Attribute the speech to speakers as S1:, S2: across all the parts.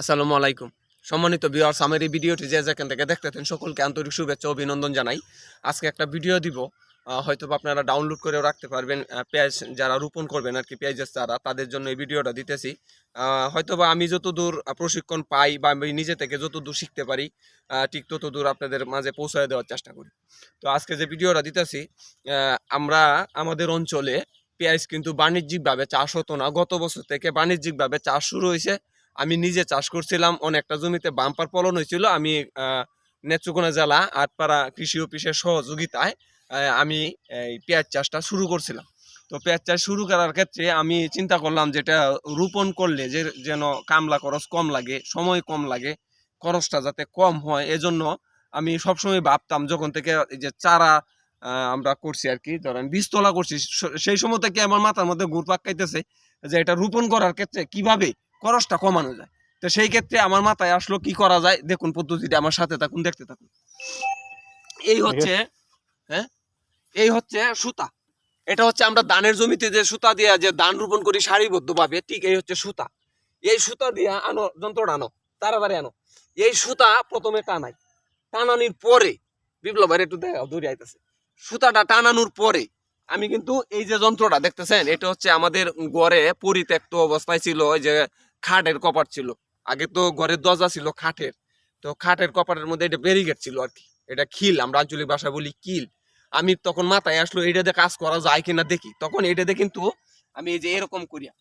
S1: আসসালামু আলাইকুম। সম্মানিত বিয়ার্স আমার এই ভিডিওটি যে যেখান থেকে দেখতে দেখতেছেন, সকলকে আন্তরিক শুভেচ্ছা অভিনন্দন জানাই। আজকে একটা ভিডিও দিব। হয়তো আপনারা ডাউনলোড করেও রাখতে পারবেন পেঁয়াজ যারা রোপণ করবেন আর কি, পেঁয়াজের চারা, তাদের জন্য এই ভিডিওটা দিতেছি। হয়তো বা আমি যতদূর প্রশিক্ষণ পাই বা আমি নিজে থেকে যতদূর শিখতে পারি ঠিক ততদূর আপনাদের মাঝে পৌঁছায় দেওয়ার চেষ্টা করি। তো আজকে যে ভিডিওটা দিতেছি আমরা আমাদের অঞ্চলে পেঁয়াজ কিন্তু বাণিজ্যিকভাবে চাষ হতো না। গত বছর থেকে বাণিজ্যিকভাবে চাষ শুরু হয়েছে। আমি নিজে চাষ করছিলাম অনেকটা জমিতে বাম্পার ফলন হয়েছিল। আমি নেত্রকোনা জেলা আটপাড়া কৃষি অফিসের সহযোগিতায় আমি এই পেঁয়াজ চাষটা শুরু করছিলাম। তো পেঁয়াজ চাষ শুরু করার ক্ষেত্রে আমি চিন্তা করলাম যেটা রোপণ করলে যে, যেন কামলা খরচ কম লাগে, সময় কম লাগে, খরচটা যাতে কম হয়, এজন্য আমি সবসময় ভাবতাম যখন থেকে যে চারা আমরা করছি আর কি, ধরেন বীজতলা করছি সেই সময় থেকে আমার মাথার মধ্যে ঘুরপাক খাইতেছে যে এটা রোপণ করার ক্ষেত্রে কীভাবে খরচটা কমানো যায়। তো সেই ক্ষেত্রে আমার মাথায় আসলো কি করা যায়? দেখুন পদ্ধতিটা আমার সাথে থাকুন দেখতে থাকুন। এই হচ্ছে হ্যাঁ? এই হচ্ছে সুতা। এটা হচ্ছে আমরা ধানের জমিতে যে সুতা দিয়ে যে ধান রোপণ করি সারিবদ্ধভাবে ঠিক এই হচ্ছে সুতা। এই সুতা দিয়ে আনো যন্ত্রটা আনো তাড়াতাড়ি আনো। এই সুতা প্রথমে টানাই। টানানির পরে বিপ্লব ভাই একটু দেখা দৌড়ে আইতেছে। সুতাটা টানানোর পরে আমি কিন্তু এই যে যন্ত্রটা দেখতেছেন? এটা হচ্ছে আমাদের গড়ে পরিত্যক্ত অবস্থায় ছিল ওই যে খাটের কপাট ছিল। আগে তো ঘরের দরজা ছিল খাটের। তো খাটের কপাটের মধ্যে এটা ব্যারিকেড ছিল আর কি। এটা খিল, আমরা আঞ্চলিক ভাষায় বলি কিল আমি তখন মাথায় আসলো এটাতে কাজ করা যায় কিনা দেখি। তখন এটাতে কিন্তু আমি এই যে এরকম করিয়া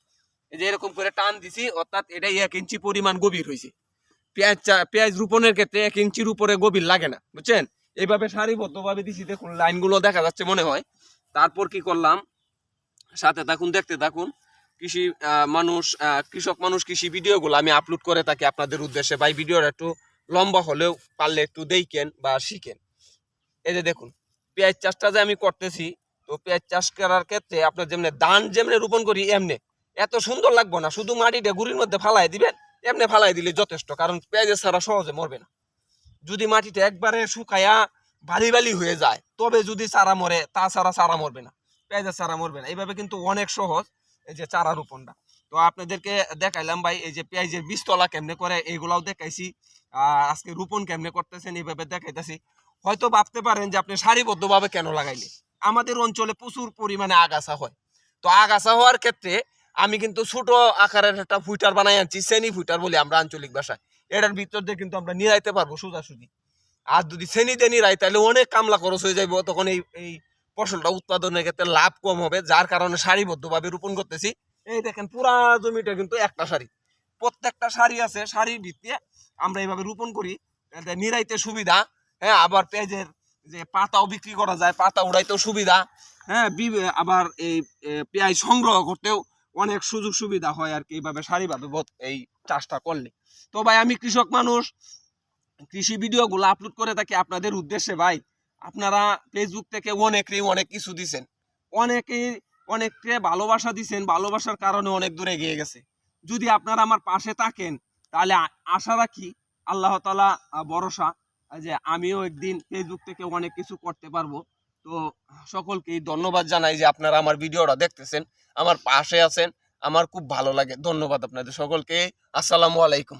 S1: এই যে এরকম করে টান দিছি, অর্থাৎ এটা এক ইঞ্চি পরিমাণ গভীর হয়েছে পেঁয়াজ পেঁয়াজ রোপণের ক্ষেত্রে এক ইঞ্চির উপরে গভীর লাগে না, বুঝছেন? এইভাবে সারিবদ্ধভাবে দিছি, দেখুন, লাইনগুলো দেখা যাচ্ছে মনে হয়। তারপর কি করলাম? সাথে থাকুন, দেখতে থাকুন। কৃষি মানুষ কৃষক মানুষ কৃষি ভিডিওগুলো আমি আপলোড করে থাকি আপনাদের উদ্দেশ্যে। ভাই, ভিডিওটা একটু লম্বা হলেও পারলে একটু দেখেন বা শিখেন। এই যে দেখুন, পেঁয়াজ চাষটা যে আমি করতেছি, তো পেঁয়াজ চাষ করার ক্ষেত্রে আপনার যেমনি ধান যেমনি রোপণ করি, এমনি। এত সুন্দর লাগবে না, শুধু মাটিটা গুড়ির মধ্যে ফালাই দিবেন, এমনি ফালাই দিলে যথেষ্ট, কারণ পেঁয়াজের ছাড়া সহজে মরবে না। যদি মাটিটা একবারে শুকায়া বালি বালি হয়ে যায়, তবে যদি চারা মরে, তাছাড়া চারা মরবে না, পেঁয়াজের চারা মরবে না। এইভাবে কিন্তু অনেক সহজ এই যে চারা রোপণটা। তো আপনাদেরকে দেখাইলাম ভাই, এই যে পেঁয়াজের বীজতলা কেমনে করে, এইগুলাও দেখাইছি। আজকে রোপণ কেমনে করতেছেন এইভাবে দেখাইতেছি। হয়তো ভাবতে পারেন যে আপনি সারিবদ্ধভাবে কেন লাগাইলে আমাদের অঞ্চলে প্রচুর পরিমাণে আগাছা হয়। তো আগাছা হওয়ার ক্ষেত্রে আমি কিন্তু ছোট আকারের একটা ফুইটার বানাই আনছি, সেনি ফুইটার বলি আমরা আঞ্চলিক ভাষায়। এটার ভিতর দিয়ে কিন্তু আমরা নিরাইতে পারব সোজাসুজি। আর যদি শ্রেণি দিয়ে নিরাই তাহলে অনেক কামলা খরচ হয়ে যাবে তখন এই এই ফসলটা উৎপাদনের ক্ষেত্রে লাভ কম হবে, যার কারণে সারিবদ্ধভাবে রোপণ করতেছি। এই দেখেন পুরা জমিটা কিন্তু একটা সারি। প্রত্যেকটা সারি আছে, সারির ভিত্তিতে আমরা এইভাবে রোপণ করি। নিরাইতে সুবিধা হ্যাঁ আবার পেঁয়াজের যে পাতাও বিক্রি করা যায়, পাতা উড়াইতেও সুবিধা হ্যাঁ আবার এই পেঁয়াজ সংগ্রহ করতেও অনেক সুযোগ সুবিধা হয় আর কি, এইভাবে সারিভাবে এই চাষটা করলে। তো ভাই, আমি কৃষক মানুষ, কৃষি ভিডিওগুলো আপলোড করে থাকি আপনাদের উদ্দেশ্যে ভাই। আপনারা ফেসবুক থেকে অনেকেই অনেক কিছু দিছেন। অনেকেই অনেককে ভালোবাসা দিছেন, ভালোবাসার কারণে অনেক দূরে এগিয়ে গেছে। যদি আপনারা আমার পাশে থাকেন, তাহলে আশা রাখি আল্লাহ তালা ভরসা যে আমিও একদিন ফেসবুক থেকে অনেক কিছু করতে পারব। তো সকলকেই ধন্যবাদ জানাই যে আপনারা আমার ভিডিওটা দেখতেছেন, আমার পাশে আছেন, আমার খুব ভালো লাগে। ধন্যবাদ আপনাদের সকলকে। আসসালামু আলাইকুম।